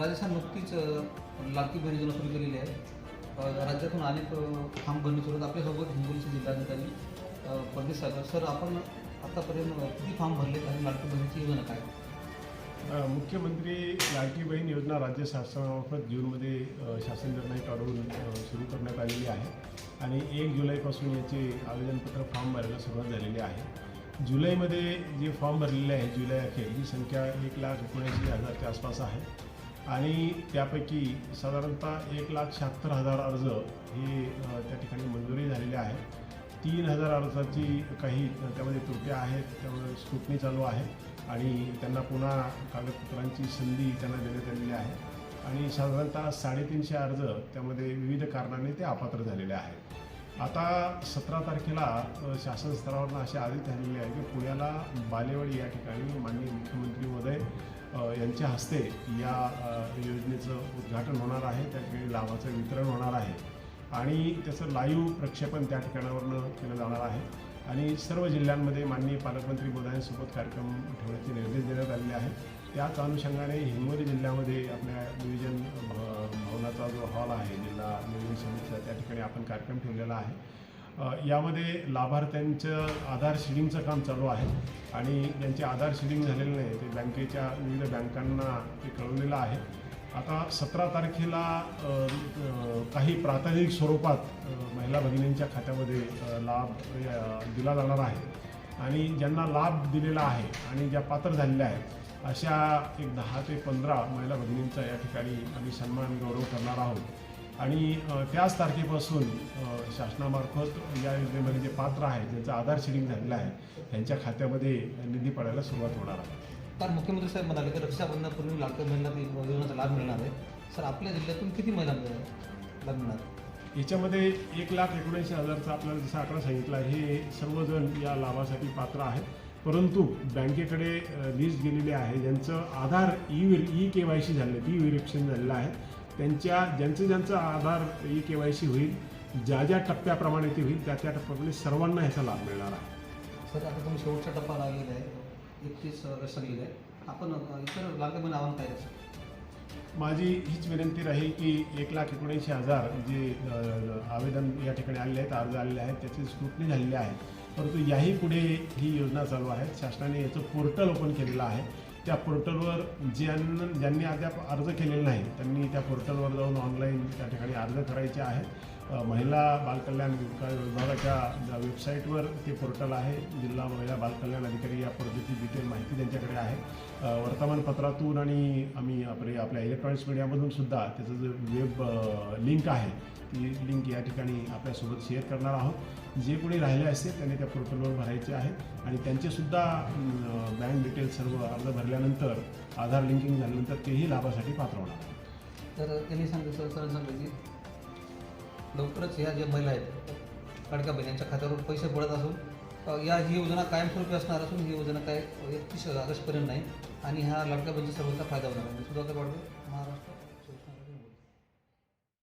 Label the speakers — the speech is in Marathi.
Speaker 1: राजस्थान नुकतीच अ, लाडकी योजना सुरू केलेली आहे. राज्यातून अनेक अ, फॉर्म भरणे सुरू आपल्यासोबत हिंगोलीचे जिल्हाधिकारी परदेश सागर सर आपण आतापर्यंत किती फॉर्म भरले आणि लाडकी बहिणीची योजना काय?
Speaker 2: मुख्यमंत्री लाडकी बहीण योजना राज्य शासनामार्फत जूनमध्ये शासन निर्णय काढून सुरू करण्यात आलेली आहे. आणि एक जुलैपासून याचे आवेदनपत्र फॉर्म भरायला सुरुवात झालेली आहे. जुलैमध्ये जे फॉर्म भरलेले आहे जुलै अखेर ही संख्या एक लाख एकोणऐंशी हजारच्या आसपास आहे. आणि त्यापैकी साधारणतः एक लाख शहात्तर हजार अर्ज हे त्या ठिकाणी मंजुरी झालेले आहेत तीन हजार अर्जाची काही त्यामध्ये त्रुट्या आहेत त्यामुळे स्क्रुटनी चालू आहे आणि त्यांना पुन्हा कागदपत्रांची संधी त्यांना देण्यात आलेली आहे. आणि साधारणतः साडेतीनशे अर्ज त्यामध्ये विविध कारणाने ते अपात्र झालेले आहेत. आता सतरा तारखेला शासन स्तरावरनं असे आदेश झालेले आहे की पुण्याला बालेवाडी या ठिकाणी माननीय मुख्यमंत्री महोदय यांच्या हस्ते या योजनेचं उद्घाटन होणार आहे त्या ठिकाणी लाभाचं वितरण होणार आहे. आणि त्याचं लाईव्ह प्रक्षेपण त्या ठिकाणावरनं केलं जाणार आहे. आणि सर्व जिल्ह्यांमध्ये माननीय पालकमंत्री मोदयांसोबत कार्यक्रम ठेवण्याचे निर्देश देण्यात आलेले आहेत. त्याच अनुषंगाने हिंगोली जिल्ह्यामध्ये आपल्या नियोजन भ- भवनाचा जो हॉल आहे जिल्हा नियोजन समितीचा त्या ठिकाणी आपण कार्यक्रम ठेवलेला आहे. यामध्ये लाभार्थ्यांचं आधार शिडिंगचं काम चालू आहे. आणि ज्यांचे आधार शिडिंग झालेले नाही ते बँकेच्या विविध बँकांना ते कळवलेलं आहे. आता सतरा तारखेला काही प्राथमिक स्वरूपात महिला भगिनींच्या खात्यामध्ये लाभ दिला जाणार आहे. आणि ज्यांना लाभ दिलेला आहे आणि ज्या पात्र झालेल्या आहेत अशा एक दहा ते पंधरा महिला भगिनींचा या ठिकाणी आम्ही सन्मान गौरव करणार आहोत. आणि त्याच तारखेपासून शासनामार्फत या योजनेमध्ये जे पात्र आहेत ज्यांचं आधार शिडिंग झालेलं आहे त्यांच्या खात्यामध्ये निधी पडायला सुरुवात होणार आहे
Speaker 1: कारण मुख्यमंत्री साहेब म्हणाले की रक्षाबंधनापूर्वी लाडक्या ती योजनेचा लाभ मिळणार आहे सर आपल्या जिल्ह्यातून किती महिला लाभ मिळणार
Speaker 2: याच्यामध्ये एक लाख एकोणऐंशी हजारचा आपल्याला जसा आकडा सांगितला हे सर्वजण या लाभासाठी पात्र आहेत परंतु बँकेकडे लिस्ट गेलेली आहे ज्यांचं Aadhaar e e K Y C झालं ई व्हेरिफिकेशन झालेलं आहे त्यांच्या ज्यांचं ज्यांचं Aadhaar e K Y C होईल ज्या ज्या टप्प्याप्रमाणे ते होईल त्या त्या टप्प्याप्रमाणे सर्वांना ह्याचा लाभ मिळणार आहे.
Speaker 1: सर आता तुम्ही शेवटचा टप्पा लागलेला आहे. एकतीस ऑगस्ट आहे. आपण इतर बहीण आव्हान काय
Speaker 2: माझी हीच विनंती राहील की एक लाख एकोणऐंशी हजार जे आवेदन या ठिकाणी आलेले आहेत अर्ज आलेले आहेत त्याची स्क्रुटनी झालेली आहे. परंतु याही पुढे ही योजना चालू आहे. शासनाने याचं पोर्टल ओपन केलेलं आहे. त्या पोर्टलवर ज्यांना ज्यांनी अद्याप अर्ज केलेला नाही त्यांनी त्या पोर्टलवर जाऊन ऑनलाईन त्या ठिकाणी अर्ज करायचे आहेत. महिला बालकल्याण विभागाच्या ज्या वेबसाईटवर ते पोर्टल आहे जिल्हा महिला बालकल्याण अधिकारी या पद्धती डिटेल माहिती त्यांच्याकडे आहे. वर्तमानपत्रातून आणि आम्ही आपले आपल्या इलेक्ट्रॉनिक्स मीडियामधून सुद्धा त्याचं जे वेब लिंक आहे ती लिंक या ठिकाणी आपल्यासोबत शेअर करणार आहोत. जे कोणी राहिले असते त्यांनी त्या पोर्टलवर भरायचे आहे. आणि त्यांचेसुद्धा बँक डिटेल्स सर्व अर्ज भरल्यानंतर आधार लिंकिंग झाल्यानंतर तेही लाभासाठी पात्र होणार.
Speaker 1: तर त्यांनी सांगितलं सर सांगितलं की लवकरच ह्या ज्या महिला आहेत लाडक्या बहिणींच्या खात्यावर पैसे पडत असून या ही योजना कायमस्वरूपी असणार असून ही योजना काय एकतीस ऑगस्टपर्यंत नाही आणि ह्या लाडक्या बहिणीचा सर्वांचा फायदा होणार आहे. सुधाकर वाढवे महाराष्ट्र.